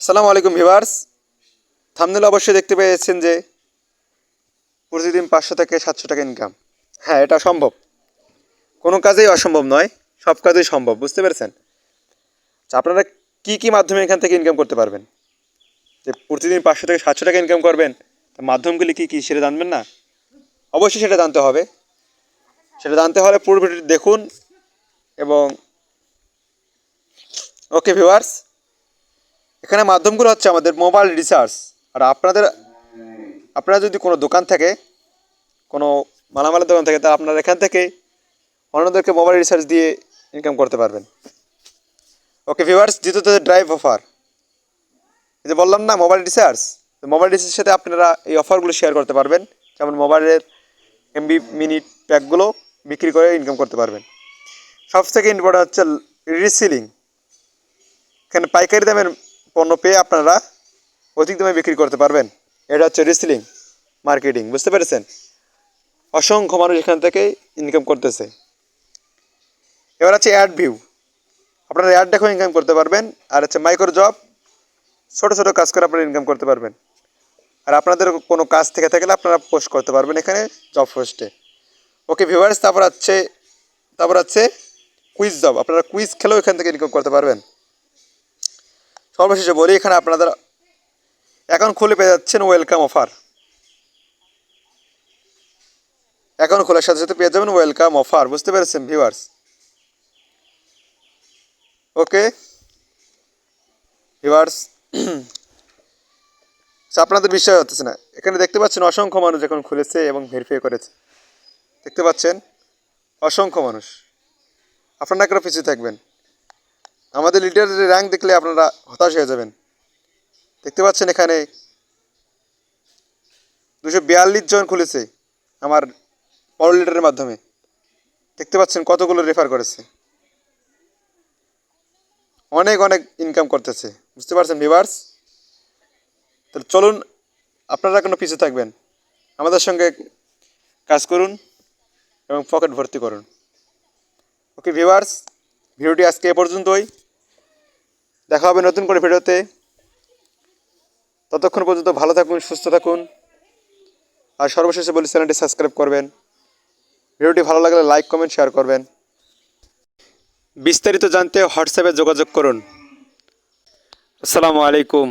সালাম আলাইকুম viewers thumbnail অবশ্যই দেখতে পেয়েছেন যে প্রতিদিন পাঁচশো থেকে সাতশো টাকা ইনকাম হ্যাঁ এটা সম্ভব কোনো কাজেই অসম্ভব নয় সব কাজেই সম্ভব বুঝতে পেরেছেন? আচ্ছা, আপনারা কী কী মাধ্যমে এখান থেকে ইনকাম করতে পারবেন? যে প্রতিদিন পাঁচশো থেকে সাতশো টাকা ইনকাম করবেন তার মাধ্যমগুলি কী কী সেটা জানবেন না? অবশ্যই সেটা জানতে হবে। সেটা জানতে হলে পুরো ভিডিওটি দেখুন এবং ওকে ভিউয়ার্স এখানে মাধ্যমগুলো হচ্ছে আমাদের মোবাইল রিচার্জ। আর আপনাদের, আপনারা যদি কোনো দোকান থাকে, কোনো মালামালের দোকান থাকে তা আপনারা এখান থেকে অন্যদেরকে মোবাইল রিচার্জ দিয়ে ইনকাম করতে পারবেন। ওকে ভিউয়ার্স দ্বিতীয়ত ড্রাইভ অফার এই যে বললাম না, মোবাইল রিচার্জ। মোবাইল রিচার্জের সাথে আপনারা এই অফারগুলো শেয়ার করতে পারবেন। যেমন মোবাইলের এমবি মিনিট প্যাকগুলো বিক্রি করে ইনকাম করতে পারবেন। সব থেকে ইম্পর্টেন্ট হচ্ছে রিসিলিং এখানে পাইকারি দামের পণ্য পেয়ে আপনারা অধিক দামে বিক্রি করতে পারবেন। এটা হচ্ছে রিসেলিং, মার্কেটিং, বুঝতে পেরেছেন? অসংখ্য মানুষ এখান থেকে ইনকাম করতেছে। এবার আছে অ্যাড ভিউ আপনারা অ্যাড দেখেও ইনকাম করতে পারবেন, আর হচ্ছে মাইক্রো জব ছোটো ছোটো কাজ করে আপনারা ইনকাম করতে পারবেন। আর আপনাদের কোনো কাজ থেকে থাকলে আপনারা পোস্ট করতে পারবেন এখানে জব পোস্টে ওকে ভিউয়ার্স তারপর আছে তারপর আছে কুইজ জব আপনারা কুইজ খেলেও এখান থেকে ইনকাম করতে পারবেন। সর্বশেষে বলি, এখানে আপনাদের অ্যাকাউন্ট খুলে পেয়ে যাচ্ছেন ওয়েলকাম অফার অ্যাকাউন্ট খোলার সাথে সাথে পেয়ে যাবেন ওয়েলকাম অফার বুঝতে পেরেছেন ভিউয়ার্স ওকে ভিউয়ার্স আপনাদের বিশ্বাস হতেছে না, এখানে দেখতে পাচ্ছেন অসংখ্য মানুষ এখন খুলেছে এবং ভেরিফাই করেছে। দেখতে পাচ্ছেন? অসংখ্য মানুষ। আপনারা কেন পিছিয়ে থাকবেন। আমাদের লিডারের র্যাঙ্ক দেখলে আপনারা হতাশ হয়ে যাবেন। দেখতে পাচ্ছেন এখানে দুশো বিয়াল্লিশ জন খুলেছে আমার পর লিডারের মাধ্যমে। দেখতে পাচ্ছেন কতগুলো রেফার করেছে। অনেক অনেক ইনকাম করতেছে। বুঝতে পারছেন ভিভার্স তাহলে চলুন, আপনারা কোনো পিছিয়ে থাকবেন। আমাদের সঙ্গে কাজ করুন এবং পকেট ভর্তি করুন। ওকে ভিভার্স ভিডিওটি আজকে এ পর্যন্তই। দেখা হবে নতুন করে ভিডিওতে। ততক্ষণ পর্যন্ত ভালো থাকুন, সুস্থ থাকুন। আর সর্বশেষে বলি, চ্যানেলটি সাবস্ক্রাইব করবেন। ভিডিওটি ভালো লাগলে লাইক, কমেন্ট, শেয়ার করবেন। বিস্তারিত জানতে হোয়াটসঅ্যাপে যোগাযোগ করুন। আসসালামু আলাইকুম।